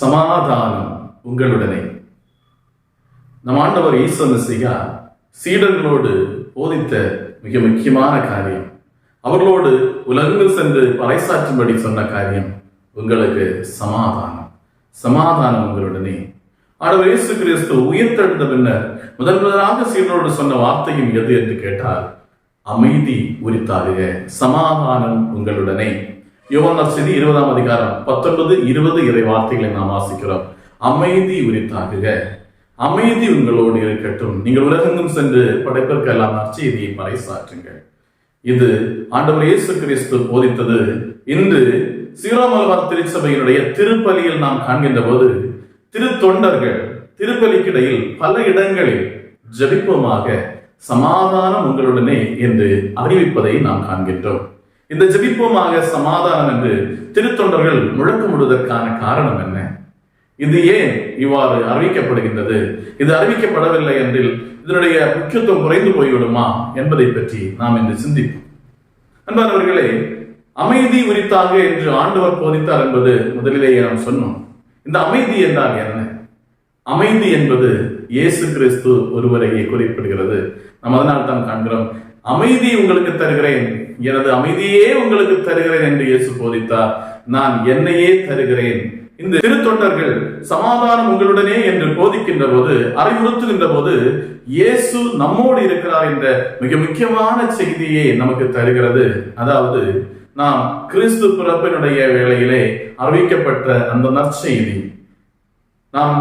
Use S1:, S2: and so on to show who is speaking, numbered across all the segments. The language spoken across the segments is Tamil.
S1: சமாதானம் உங்களுடனே. நம் ஆண்டவர் ஈசோ சீடர்களோடு போதித்த மிக முக்கியமான காரியம். அவர்களோடு உலகங்கள் சென்று பறைசாற்றும்படி சொன்ன காரியம் உங்களுக்கு சமாதானம். சமாதானம் உங்களுடனே. ஆண்டவர் இயேசு கிறிஸ்து உயிர்த்தெழுந்த பின்னர் முதன் முதலாக சீடரோடு சொன்ன வார்த்தையும் எது என்று கேட்டால் அமைதி உரித்தாருக சமாதானம் உங்களுடனே. யோவான் செய்தி இருபதாம் அதிகாரம் பத்தொன்பது இருபது இறை வார்த்தைகளை நாம் வாசிக்கிறோம். அமைதி உரித்தாகுக அமைதி உங்களோடு இருக்கட்டும். நீங்கள் உலகெங்கும் சென்று படைப்பிற்கெல்லாம் நற்செய்தியை பறைசாற்றுங்கள். இது ஆண்டவர் இயேசு கிறிஸ்து போதித்தது. இன்று சீரோமலபார் திருச்சபையினுடைய திருப்பலியில் நாம் காண்கின்ற போது திருத்தொண்டர்கள் திருப்பலிக்கிடையில் பல இடங்களில் ஜபிப்போமாக சமாதானம் உங்களுடனே என்று அறிவிப்பதை நாம் காண்கின்றோம். இந்த ஜபிப்போமாக சமாதானம் என்று திருத்தொண்டர்கள் முழக்கமிடுவதற்கான காரணம் என்ன? இது ஏன் இவ்வாறு அறிவிக்கப்படுகின்றது? இது அறிவிக்கப்படவில்லை என்றில் இதனுடைய முக்கியத்துவம் குறைந்து போய்விடுமா என்பதை பற்றி நாம் இன்று சிந்திப்போம். அன்பானவர்களே அமைதி உரித்தாக என்று ஆண்டவர் போதித்தார் என்பது முதலிலேயே நாம் சொன்னோம். இந்த அமைதி என்றால் என்ன? அமைதி என்பது இயேசு கிறிஸ்து ஒருவரையே குறிப்பிடுகிறது. நாம் அதனால் தான் காண்கிறோம். அமைதி உங்களுக்கு தருகிறேன். எனது அமைதியே உங்களுக்கு தருகிறேன் என்று இயேசு போதித்தார். நான் என்னையே தருகிறேன். இந்த திருத்தொண்டர்கள் சமாதானம் உங்களுடனே என்று போதிக்கின்ற போது அறிவுறுத்துகின்ற போது இயேசு நம்மோடு இருக்கிறார் என்ற மிக முக்கியமான செய்தியை நமக்கு தருகிறது. அதாவது நாம் கிறிஸ்து பிறப்பினுடைய வேளையிலே அறிவிக்கப்பட்ட அந்த நற்செய்தி. நாம்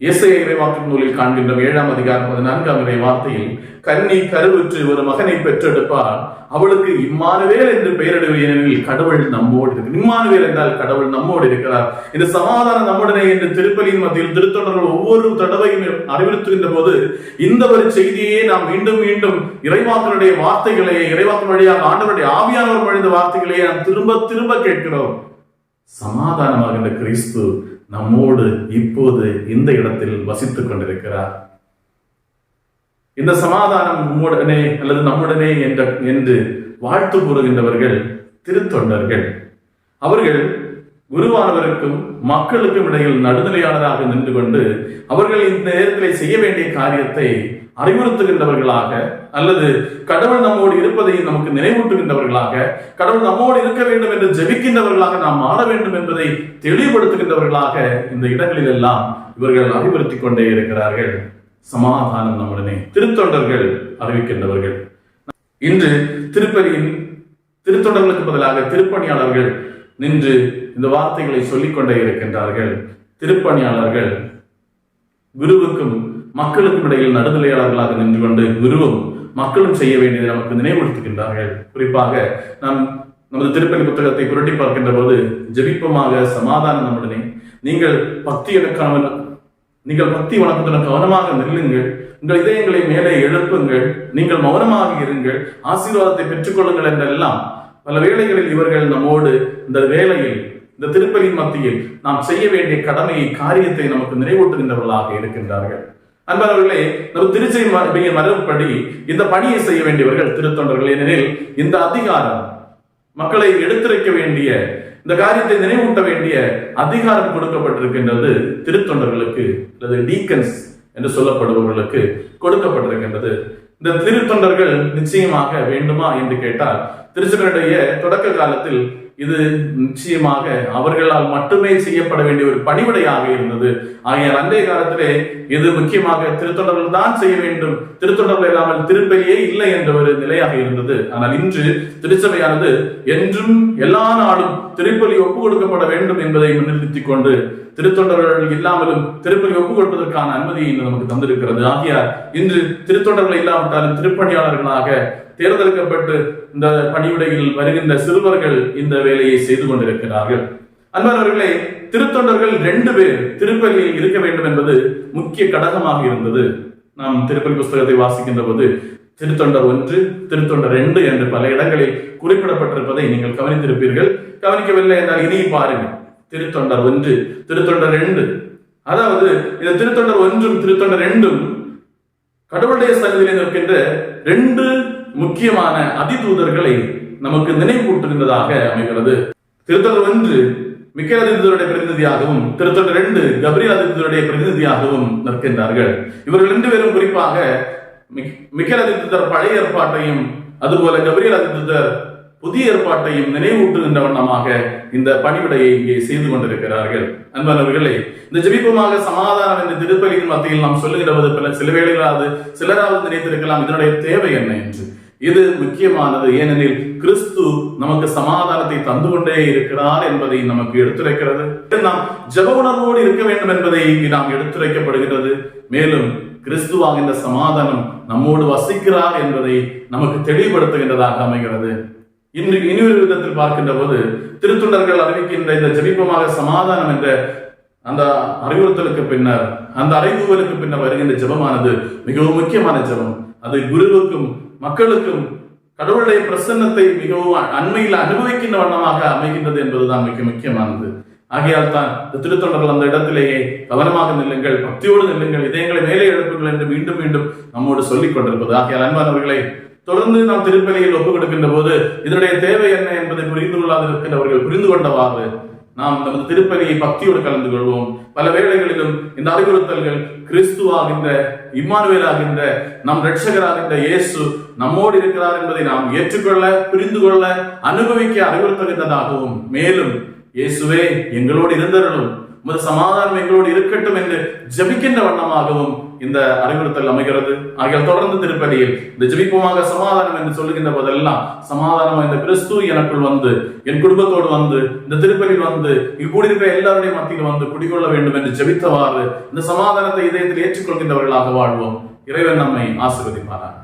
S1: இயேசைய இறைவாக்கு நூலில் காண்கின்ற ஏழாம் அதிகாரம் பதினான்காம் இறை வார்த்தையில் கன்னி கருவுற்று ஒரு மகனை பெற்றெடுப்பார் அவளுக்கு இம்மானுவேல் என்று பெயரிடுவேனில் கடவுள் நம்மோடு இருக்கு. இம்மானுவேல் என்றால் கடவுள் நம்மோடு இருக்கிறார். இந்த சமாதானம் நம்முடனே என்று திருப்பலியின் மத்தியில் திருத்தொண்டர்கள் ஒவ்வொரு தடவையும் அறிவுறுத்துகின்ற போது இந்த ஒரு செய்தியே நாம் மீண்டும் மீண்டும் இறைவாக்கனுடைய வார்த்தைகளை இறைவாக்கன் வழியாக ஆண்டவருடைய ஆவியானவர் மொழிந்த வார்த்தைகளையே நாம் திரும்ப திரும்ப கேட்கிறோம். சமாதானமாகின்ற கிறிஸ்து நம்மோடு இப்போது இந்த இடத்தில் வசித்துக் கொண்டிருக்கிறார். இந்த சமாதானம் உம்முடனே அல்லது நம்முடனே என்ற என்று வாழ்த்து கூறுகின்றவர்கள் திருத்தொண்டர்கள். அவர்கள் குருவானவருக்கும் மக்களுக்கும் இடையில் நடுநிலையாளராக நின்று கொண்டு அவர்கள் இந்த நேரத்தில் செய்ய வேண்டிய காரியத்தை அறிவுறுத்துகின்றவர்களாக அல்லது கடவுள் நம்மோடு இருப்பதை நமக்கு நினைவூட்டுகின்றவர்களாக கடவுள் நம்மோடு இருக்க வேண்டும் என்று ஜெபிக்கின்றவர்களாக நாம் மாற வேண்டும் என்பதை தெளிவுபடுத்துகின்றவர்களாக இந்த இடங்களில் எல்லாம் இவர்கள் அறிவுறுத்திக் கொண்டே இருக்கிறார்கள். சமாதானம் நம்முடனே திருத்தொண்டர்கள் அறிவிக்கின்றவர்கள். இன்று திருப்பதியின் திருத்தொண்டர்களுக்கு பதிலாக திருப்பணியாளர்கள் நின்று இந்த வார்த்தைகளை சொல்லிக்கொண்டே இருக்கின்றார்கள். திருப்பணியாளர்கள் குருவுக்கும் மக்களுக்கும் இடையில் நடுநிலையாளர்களாக நின்று கொண்டு குருவும் மக்களும் செய்ய வேண்டியதை நமக்கு நினைவுறுத்துகின்றார்கள் குறிப்பாக நாம் நமது திருப்பணி புத்தகத்தை புரட்டி பார்க்கின்ற போது ஜெபிப்பமாக சமாதானம் நம்முடனே நீங்கள் பக்தி எனக்கான நீங்கள் பக்தி வணக்கத்துடன் கவனமாக நில்லுங்கள். உங்கள் இதயங்களை மேலே எழுப்புங்கள். நீங்கள் மௌனமாக இருங்கள். ஆசீர்வாதத்தை பெற்றுக்கொள்ளுங்கள் என்றெல்லாம் பல வேளைகளில் இவர்கள் நம்மோடு இந்த வேலையில் இந்த திருப்பலின் மத்தியில் நாம் செய்ய வேண்டிய கடமையை காரியத்தை நமக்கு நினைவூட்டுகின்றவர்களாக இருக்கின்றார்கள். அன்பர்களே நம் திருச்சை மரபுப்படி இந்த பணியை செய்ய வேண்டியவர்கள் திருத்தொண்டர்கள். ஏனெனில் இந்த அதிகாரம் மக்களை எடுத்துரைக்க வேண்டிய இந்த காரியத்தை நினைவூட்ட வேண்டிய அதிகாரம் கொடுக்கப்பட்டிருக்கின்றது திருத்தொண்டர்களுக்கு அல்லது டீக்கன்ஸ் என்று சொல்லப்படுபவர்களுக்கு கொடுக்கப்பட்டிருக்கின்றது. இந்த திருத்தொண்டர்கள் நிச்சயமாக வேண்டுமா என்று கேட்டால் திருச்சபையுடைய தொடக்க காலத்தில் இது நிச்சயமாக அவர்களால் மட்டுமே செய்யப்பட வேண்டிய ஒரு பணிவிடையாக இருந்தது. ஆகிய அன்றைய காலத்திலே இது முக்கியமாக திருத்தொண்டர்கள் தான் செய்ய வேண்டும். திருத்தொடர்கள் இல்லாமல் திருப்பலியே இல்லை என்ற ஒரு நிலையாக இருந்தது. ஆனால் இன்று திருச்சபையானது என்றும் எல்லா நாளும் திருப்பலி ஒப்பு கொடுக்கப்பட வேண்டும் என்பதை முன்னிறுத்திக் கொண்டு திருத்தொண்டர்கள் இல்லாமலும் திருப்பணி ஒப்புக் கொடுப்பதற்கான அனுமதியை இன்று நமக்கு தந்திருக்கிறது. ஆகியார் இன்று திருத்தொண்டர்கள் இல்லாவிட்டாலும் திருப்பணியாளர்களாக தேர்ந்தெடுக்கப்பட்டு இந்த பணியுடையில் வருகின்ற சிறுவர்கள் இந்த வேலையை செய்து கொண்டிருக்கிறார்கள். அன்பர்களே திருத்தொண்டர்கள் ரெண்டு பேர் திருப்பலியில் இருக்க வேண்டும் என்பது முக்கிய கடகமாக இருந்தது. நாம் திருப்பலி புஸ்தகத்தை வாசிக்கின்ற போது திருத்தொண்டர் ஒன்று திருத்தொண்டர் ரெண்டு என்று பல இடங்களில் குறிப்பிடப்பட்டிருப்பதை நீங்கள் கவனித்திருப்பீர்கள். கவனிக்கவில்லை என்றால் இனி பாருங்கள். திருத்தொண்டர் ஒன்று திருத்தொண்டர் ரெண்டு. அதாவது இந்த திருத்தொண்டர் ஒன்றும் திருத்தொண்டர் ரெண்டும் கடவுளுடைய சன்னதியில் நிற்கின்ற ரெண்டு முக்கியமான அதிதூதர்களை நமக்கு நினைவூட்டுகின்றதாக அமைகிறது. திருத்தொண்டர் ஒன்று மிக்கேல் அதிபதியுடைய பிரதிநிதியாகவும் திருத்தொண்டர் ரெண்டு கபிரியல் அதிபதியுடைய பிரதிநிதியாகவும் நிற்கின்றார்கள். இவர்கள் ரெண்டு பேரும் குறிப்பாக மிக்- மிக்கேல் அதிபதியர் பழைய ஏற்பாட்டையும் அதுபோல கபிரியல் அதிபதியர் புதிய ஏற்பாட்டையும் நினைவூட்டுகின்ற வண்ணமாக இந்த பணிவிடையை இங்கே செய்து கொண்டிருக்கிறார்கள். அன்பானவர்களே இந்த ஜெபிப்புமாக சமாதானம் என்ற திருப்பலியின் மத்தியில் நாம் சொல்லுகிறவது பல சில வேளைகளாவது சிலராவது நினைத்திருக்கலாம் இதனுடைய தேவை என்ன என்று. இது முக்கியமானது ஏனெனில் கிறிஸ்து நமக்கு சமாதானத்தை தந்து கொண்டே இருக்கிறார் என்பதை நமக்கு எடுத்துரைக்கிறது. நாம் ஜெப உணர்வோடு இருக்க வேண்டும் என்பதை இங்கு நாம் எடுத்துரைக்கப்படுகிறது மேலும் கிறிஸ்துவாகின்ற சமாதானம் நம்மோடு வசிக்கிறார் என்பதை நமக்கு தெளிவுபடுத்துகின்றதாக அமைகிறது. இன்று இனியொரு விதத்தில் பார்க்கின்ற போது திருத்துண்டர்கள் அறிவிக்கின்ற இந்த ஜெபிப்பமாக சமாதானம் என்ற அந்த அறிவுறுத்தலுக்கு பின்னர் அந்த அறைகூவலுக்கு பின்னர் வருகின்ற ஜெபமானது மிகவும் முக்கியமான ஜெபம். அது குருவுக்கும் மக்களுக்கும் கடவுளுடைய பிரசன்னத்தை மிகவும் அண்மையில் அனுபவிக்கின்ற வண்ணமாக அமைகின்றது என்பதுதான் மிக முக்கியமானது. ஆகையால் தான் இந்த திருத்தொண்டர்கள் அந்த இடத்திலேயே கவனமாக நில்லுங்கள் பக்தியோடு நில்லுங்கள் இதயங்களை மேலே எழுப்புங்கள் என்று மீண்டும் மீண்டும் நம்மோடு சொல்லிக் கொண்டிருப்பது. ஆகையால் அன்பானவர்களை தொடர்ந்து நாம் திருப்பலியில் ஒப்புக் கொடுக்கின்ற போது இதனுடைய தேவை என்ன என்பதை புரிந்து கொள்ளாதிருக்கின்றவர்கள் புரிந்து கொண்டவாறு நாம் நமது திருப்பலியை பக்தியோடு கலந்து கொள்வோம். பல வேளைகளிலும் இந்த அறிவுறுத்தல்கள் கிறிஸ்துவாகின்ற இம்மானுவேலாகின்ற நம் ரட்சகராகின்ற இயேசு நம்மோடு இருக்கிறார் என்பதை நாம் ஏற்றுக்கொள்ள புரிந்து கொள்ள அனுபவிக்க அறிவுறுத்துகின்றதாகவும் மேலும் இயேசுவே எங்களோடு இருந்தருளும் உமது சமாதானம் எங்களோடு இருக்கட்டும் என்று ஜெபிக்கின்ற வண்ணமாகவும் இந்த அறிவுறுத்தல் அமைகிறது. ஆகியால் தொடர்ந்து திருப்பதியில் இந்த ஜபிப்புமாக சமாதானம் என்று சொல்லுகின்ற போதெல்லாம் சமாதானம் இந்த கிறிஸ்து எனக்குள் வந்து என் குடும்பத்தோடு வந்து இந்த திருப்பதியில் வந்து இங்கு கூடியிருக்கிற எல்லாருடைய மத்தியில் வந்து குடிகொள்ள வேண்டும் என்று ஜெபித்தவாறு இந்த சமாதானத்தை இதயத்தில் ஏற்றுக்கொள்கின்றவர்களாக வாழ்வோம். இறைவன் நம்மை ஆசீர்வதிப்பாராக.